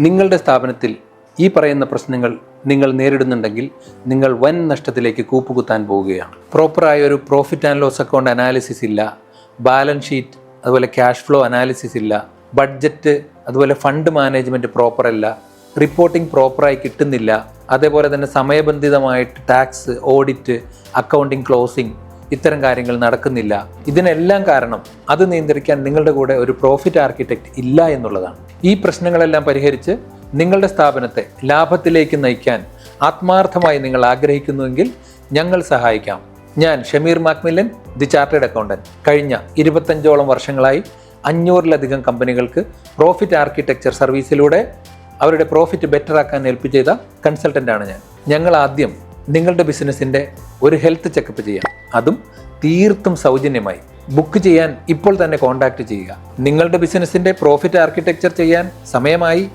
നിങ്ങളുടെ സ്ഥാപനത്തിൽ ഈ പറയുന്ന പ്രശ്നങ്ങൾ നിങ്ങൾ നേരിടുന്നുണ്ടെങ്കിൽ നിങ്ങൾ വൻ നഷ്ടത്തിലേക്ക് കൂപ്പുകുത്താൻ പോവുകയാണ്. പ്രോപ്പറായ ഒരു profit and loss account analysis ഇല്ല. ബാലൻസ് ഷീറ്റ് അതുപോലെ ക്യാഷ് ഫ്ലോ അനാലിസിസ് ഇല്ല. ബഡ്ജറ്റ് അതുപോലെ ഫണ്ട് മാനേജ്മെന്റ് പ്രോപ്പർ അല്ല. റിപ്പോർട്ടിംഗ് പ്രോപ്പറായി കിട്ടുന്നില്ല. അതേപോലെ തന്നെ സമയബന്ധിതമായിട്ട് ടാക്സ് ഓഡിറ്റ് അക്കൗണ്ടിങ് ക്ലോസിംഗ് ഇത്തരം കാര്യങ്ങൾ നടക്കുന്നില്ല. ഇതിനെല്ലാം കാരണം അത് നിയന്ത്രിക്കാൻ നിങ്ങളുടെ കൂടെ ഒരു പ്രോഫിറ്റ് ആർക്കിടെക്റ്റ് ഇല്ല എന്നുള്ളതാണ്. ഈ പ്രശ്നങ്ങളെല്ലാം പരിഹരിച്ച് നിങ്ങളുടെ സ്ഥാപനത്തെ ലാഭത്തിലേക്ക് നയിക്കാൻ ആത്മാർത്ഥമായി നിങ്ങൾ ആഗ്രഹിക്കുന്നുവെങ്കിൽ ഞങ്ങൾ സഹായിക്കാം. ഞാൻ Shameer Macmillan the chartered accountant. കഴിഞ്ഞ ഇരുപത്തഞ്ചോളം വർഷങ്ങളായി അഞ്ഞൂറിലധികം കമ്പനികൾക്ക് പ്രോഫിറ്റ് ആർക്കിടെക്ചർ സർവീസിലൂടെ അവരുടെ പ്രോഫിറ്റ് ബെറ്റർ ആക്കാൻ ഹെൽപ്പ് ചെയ്ത കൺസൾട്ടന്റ് ആണ് ഞാൻ. ഞങ്ങൾ ആദ്യം നിങ്ങളുടെ ബിസിനസ്സിന്റെ ഒരു ഹെൽത്ത് ചെക്കപ്പ് ചെയ്യാം. അതും തീർത്തും സൗജന്യമായി. ബുക്ക് ചെയ്യാൻ ഇപ്പോൾ തന്നെ കോൺടാക്റ്റ് ചെയ്യുക. നിങ്ങളുടെ ബിസിനസ്സിന്റെ പ്രോഫിറ്റ് ആർക്കിടെക്ചർ ചെയ്യാൻ സമയമായി